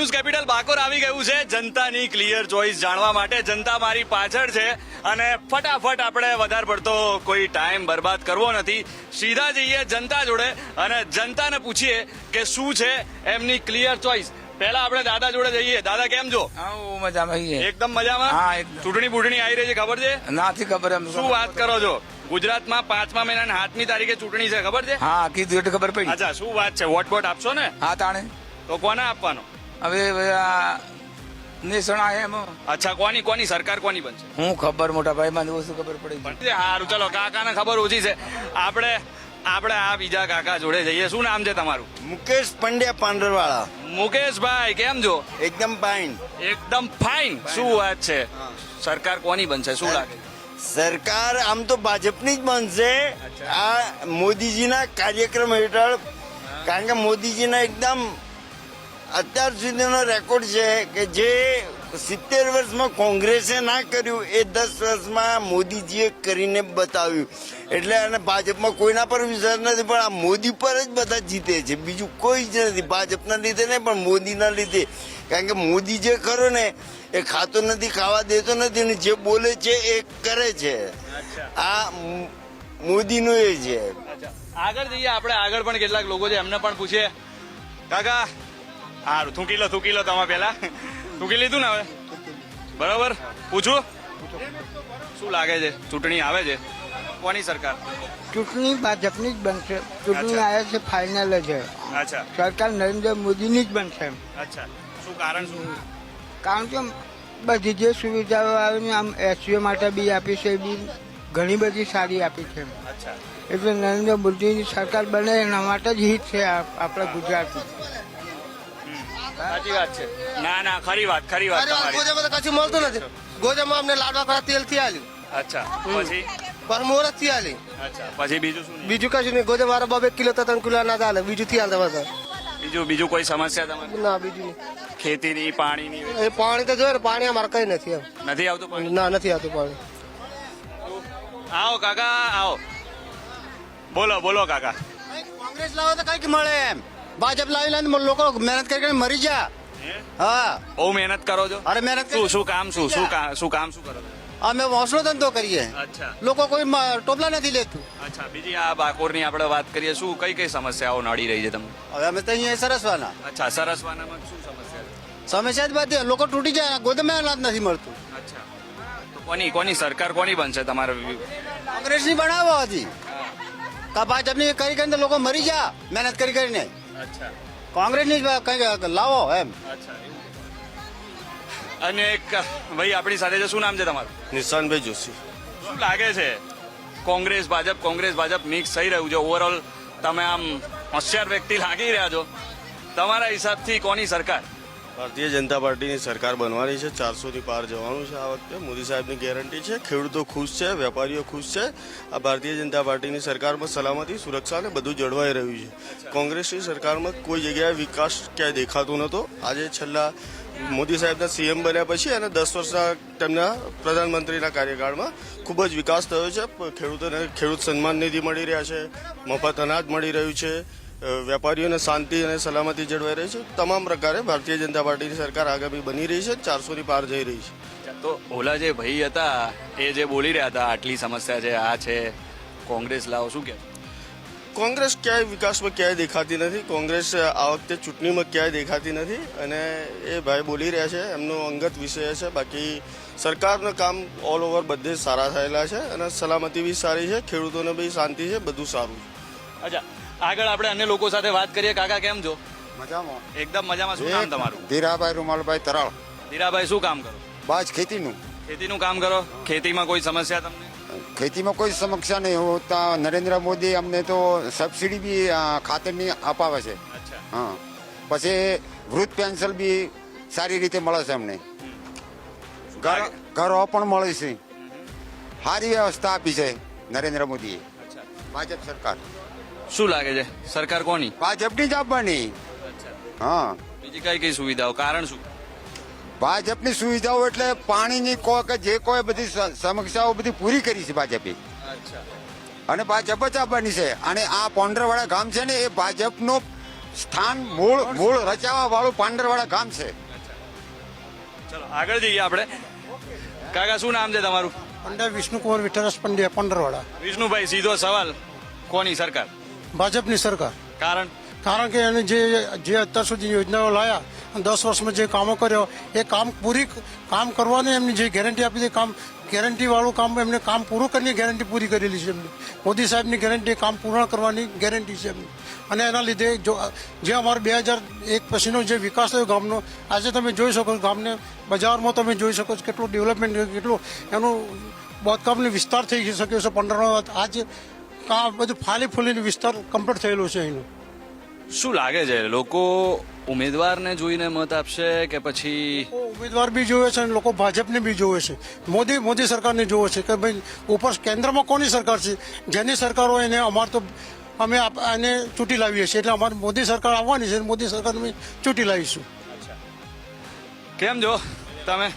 News capital Bakor આવી ગયું છે. જનતાની ક્લિયર ચોઇસ જાણવા માટે જનતા મારી પાછળ છે અને ફટાફટ આપણે વધારે પડતો કોઈ ટાઈમ બરબાદ કરવો નથી. સીધા જઈએ જનતા જોડે અને જનતાને પૂછીએ કે શું છે એમની ક્લિયર ચોઇસ પહેલા આપણે દાદા જોડે જઈએ. દાદા કેમ છો? મજામાં એકદમ મજામાં? હા, ચૂંટણી બૂંટણી આવી રહી છે ખબર છે? નાથી ખબર એમ શું વાત કરો છો? ગુજરાતમાં પાંચમા મહિનાની સાતમી તારીખે ચૂંટણી છે ખબર છે? હા કીધું એટલે ખબર પડી. અચ્છા શું વાત છે? વોટ વોટ આપશો ને? હા તાણે. તો કોને આપવાનો? હવે આ નિસણા એમ. અચ્છા કોની કોની સરકાર કોની બનશે? હું ખબર મોટા ભાઈ મને ઓછું ખબર પડી સારું ચલો કાકાને ખબર ઓછી છે. આપણે આપણે આ બીજા કાકા જોડે જઈએ. શું નામ છે તમારું? મુકેશ પંડ્યા પાંડરવાળા. મુકેશભાઈ કેમ છો? એકદમ ફાઇન એકદમ ફાઇન શું વાત છે? સરકાર કોની બનશે? શું લાગે? સરકાર આમ તો ભાજપની જ બનશે. આ મોદીજીના કાર્યક્રમ હેઠળ. કારણ કે મોદીજીના એકદમ અત્યાર સુધીનો રેકોર્ડ છે કે જે સિત્તેર વર્ષમાં કોંગ્રેસે ના કર્યું એ દસ વર્ષમાં મોદીજીએ કરીને બતાવ્યું. એટલે અને ભાજપમાં કોઈના પર વિશ્વાસ નથી પણ આ મોદી પર જ બધા જીતે છે. બીજું કોઈ જ નથી. ભાજપના લીધે નહીં પણ મોદીના લીધે. કારણ કે મોદી જે ખરો ને એ ખાતો નથી ખાવા દેતો નથી ને જે બોલે છે એ કરે છે. આ મોદીનું એ છે. આગળ જઈએ આપણે આગળ પણ કેટલાક લોકો છે એમને પણ પૂછીએ. કાકા સારું થૂકી લો થૂકી લો તમે પેલા થૂકી લીધું ને હવે? બરોબર? પૂછું? શું લાગે છે? ચૂંટણી આવે છે? કોની સરકાર? ચૂંટણી ભાજપની જ બનશે. ચૂંટણી આવે છે ફાઇનલ છે. અચ્છા. સરકાર નરેન્દ્ર મોદીની જ બનશે. અચ્છા. શું કારણ શું? કારણ કે બધી જે સુવિધાઓ આવે ને આમ એસસીઓ માટે બી આપી છે બી ઘણી બધી સારી આપી છે. એટલે નરેન્દ્ર મોદીની સરકાર બને એના માટે જ હિત છે આપણા ગુજરાતની સાચી વાત છે. ના ના ખરી વાત ખરી વાત ગોજામાં તો કશું મળતું નથી. ગોજામાં અમને લાડવા ખરા તેલથી આલ્યું. અચ્છા પછી? પર મોરતથી આલી. અચ્છા પછી બીજું શું? બીજું કશું નહીં. ગોજા મારા બબે કિલો તો ત્રણ કિલો ના ચાલે બીજું થી આલતા બધા. બીજું બીજું કોઈ સમસ્યા તમારે? ના બીજું નહીં. ખેતીની પાણીની? એ પાણી તો જોયે ને પાણી અમારે કઈ નથી એમ. નથી આવતું પાણી? ના નથી આવતું પાણી. આવો કાકા આવો. બોલો બોલો કાકા. કોંગ્રેસ લાવો તો કંઈક મળે એમ. ભાજપ લાવી લાવીને લોકો મહેનત કરીને મરી જા. હા? બહુ મહેનત કરો છો? અરે મહેનત શું શું કામ શું શું કામ શું કામ શું કરો? અમે હોસલો ધંધો કરીએ. લોકો કોઈ ટોપલા નથી લેતું. અચ્છા બીજી આ બાકોરની આપણે વાત કરીએ શું કઈ કઈ સમસ્યાઓ નડી રહી છે તમને? હવે અમે તો અહીંયા સરસવાના. અચ્છા સરસવાનામાં શું સમસ્યા છે? સમસ્યા જ બધી. લોકો તૂટી જાય ગોદમે અનાજ નથી મળતું. અચ્છા. કોની કોની સરકાર કોની બનશે તમારે કોંગ્રેસની બનાવો હજી. કા ભાજપની કરી કરીને લોકો મરી જા મહેનત કરી કરીને. અચ્છા. કોંગ્રેસની જ કઈ લાવો એમ. અચ્છા અને એક ભાઈ આપણી સાથે છે. શું નામ છે તમારું? નિશાનભાઈ જોશી. શું લાગે છે? કોંગ્રેસ ભાજપ કોંગ્રેસ ભાજપ મિક્સ થઈ રહ્યું છે. ઓવરઓલ તમે આમ હોશિયાર વ્યક્તિ લાગી રહ્યા છો. તમારા હિસાબથી કોની સરકાર? ભારતીય જનતા પાર્ટીની સરકાર બનવાની છે. ચારસોથી પાર જવાનું છે આ વખતે. મોદી સાહેબની ગેરંટી છે. ખેડૂતો ખુશ છે, વેપારીઓ ખુશ છે. આ ભારતીય જનતા પાર્ટીની સરકારમાં સલામતી, સુરક્ષા અને બધું જળવાઈ રહ્યું છે. કોંગ્રેસની સરકારમાં કોઈ જગ્યાએ વિકાસ ક્યાંય દેખાતો નહોતો. આજે છેલ્લા મોદી સાહેબના સીએમ બન્યા પછી અને દસ વર્ષના તેમના પ્રધાનમંત્રીના કાર્યકાળમાં ખૂબ જ વિકાસ થયો છે. ખેડૂતોને ખેડૂત સન્માન નિધિ મળી રહ્યા છે. મફત અનાજ મળી રહ્યું છે. વેપારીઓને શાંતિ અને સલામતી જળવાઈ રહી છે. તમામ પ્રકારે ભારતીય જનતા પાર્ટીની સરકાર આગામી બની રહી છે. ચારસો ની પાર જઈ રહી છે. તો ઓલા જે ભાઈ હતા એ જે બોલી રહ્યા હતા આટલી સમસ્યા છે આ છે કોંગ્રેસ લાવો શું કે કોંગ્રેસ ક્યાંય વિકાસમાં ક્યાંય દેખાતી નથી. કોંગ્રેસ આ વખતે ચૂંટણીમાં ક્યાંય દેખાતી નથી. અને એ ભાઈ બોલી રહ્યા છે એમનો અંગત વિષય છે. બાકી સરકારનું કામ ઓલ ઓવર બધે સારા થયેલા છે અને સલામતી બી સારી છે ખેડૂતોને બી શાંતિ છે બધું સારું છે. અચ્છા આગળ આપણે અન્ય લોકો સાથે વાત કરીએ. કાકા કેમ છો? મજામાં. એકદમ મજામાં. શું નામ તમારું? ધીરાભાઈ રૂમાલભાઈ તરાળ. ધીરાભાઈ શું કામ કરો? બાજ ખેતીનું. ખેતીનું કામ કરો? ખેતીમાં કોઈ સમસ્યા તમને? ખેતીમાં કોઈ સમસ્યા નહીં. હોતા નરેન્દ્ર મોદી અમને તો સબસિડી બી ખાતરની અપાવે છે. અચ્છા. હા. પછી વૃદ્ધ પેન્શન બી સારી રીતે મળે છે અમને. ઘર ઘરો પણ મળે છે. સારી વ્યવસ્થા આપી છે નરેન્દ્ર મોદીએ. અચ્છા. ભાજપ સરકાર. શું લાગે છે? સરકાર કોની? ભાજપની જ આપવાની. હા. બીજી કઈ કઈ સુવિધાઓ? કારણ શું? ભાજપની સુવિધાઓ એટલે પાણીની કો કે જે કોઈ બધી સ- સમસ્યાઓ બધી પૂરી કરી છે ભાજપે અને ભાજપ જ આપવાની છે. અને આ પોંડરવાડા ગામ છે ને એ ભાજપનો સ્થાન મૂળ મૂળ રચાવા વાળું પાંડરવાડા ગામ છે. ચલો આગળ જઈએ આપણે. કાકા શું નામ છે તમારું? પંડ્યા વિષ્ણુકુમાર વિઠ્ઠલસ પંડ્યા પંડરવાડા. વિષ્ણુભાઈ સીધો સવાલ. કોની સરકાર? ભાજપની સરકાર. કારણ? કારણ કે એને જે જે અત્યાર સુધી યોજનાઓ લાયા અને દસ વર્ષમાં જે કામો કર્યો એ કામ પૂરી કામ કરવાની એમની જે ગેરંટી આપી હતી કામ ગેરંટી વાળું કામ એમને કામ પૂરું કરીને ગેરંટી પૂરી કરેલી છે એમની. મોદી સાહેબની ગેરંટી કામ પૂર્ણ કરવાની ગેરંટી છે એમની. અને એના લીધે જો જે અમારો બે હજાર એક પછીનો જે વિકાસ થયો ગામનો આજે તમે જોઈ શકો છો ગામને બજારમાં તમે જોઈ શકો છો કેટલું ડેવલપમેન્ટ કેટલું એનું બાંધકામનો વિસ્તાર થઈ શક્યો છે પંદર આજે આ બધું ફાલી ફૂલીને વિસ્તાર કમ્પ્લીટ થયેલો છે એનું શું લાગે છે? લોકો ઉમેદવારને જોઈને મત આપશે કે પછી ઉમેદવાર બી જોવે છે અને લોકો ભાજપને બી જોવે છે. મોદી મોદી સરકારને જોવે છે કે ભાઈ ઉપર કેન્દ્રમાં કોની સરકાર છે? જેની સરકાર હોય એને અમારે તો અમે એને ચૂંટી લાવીએ છીએ. એટલે અમારે મોદી સરકાર આવવાની છે અને મોદી સરકાર અમે ચૂંટી લાવીશું. કેમ જો તમે?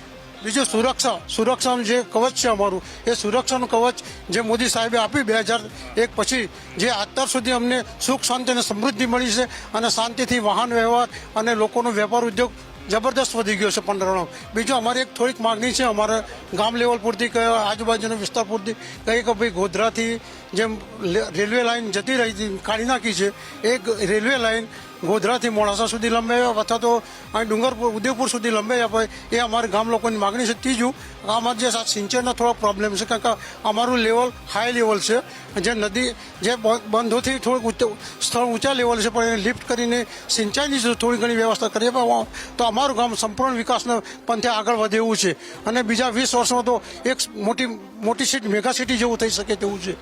બીજું સુરક્ષા. સુરક્ષાનું જે કવચ છે અમારું, એ સુરક્ષાનું કવચ જે મોદી સાહેબે આપ્યું બે હજાર એક પછી, જે અત્યાર સુધી અમને સુખ, શાંતિ અને સમૃદ્ધિ મળી છે અને શાંતિથી વાહન વ્યવહાર અને લોકોનો વેપાર ઉદ્યોગ જબરદસ્ત વધી ગયો છે પંદરનો બીજું અમારી એક થોડીક માગણી છે, અમારે ગામ લેવલ પૂરતી કે આજુબાજુના વિસ્તાર પૂરતી, કહીએ કે ભાઈ ગોધરાથી જેમ રેલવે લાઇન જતી રહી હતી, કાઢી નાખી છે, એક રેલવે લાઇન ગોધરાથી મોડાસા સુધી લંબાવ્યા અથવા તો અહીં ડુંગરપુર ઉદયપુર સુધી લંબાવ્યા. હોય એ અમારે ગામ લોકોની માગણી છે ત્રીજું, આમાં જે સિંચાઈના થોડા પ્રોબ્લેમ છે, કારણ કે અમારું લેવલ હાઈ લેવલ છે. જે નદી, જે બંધોથી થોડુંક સ્થળ ઊંચા લેવલ છે, પણ એને લિફ્ટ કરીને સિંચાઈની થોડી ઘણી વ્યવસ્થા કરીએ તો અમારું ગામ સંપૂર્ણ વિકાસના પંથે આગળ વધે એવું છે. અને બીજા વીસ વર્ષમાં તો એક મોટી મોટી સિટી મેગા સિટી જેવું થઈ શકે તેવું છે.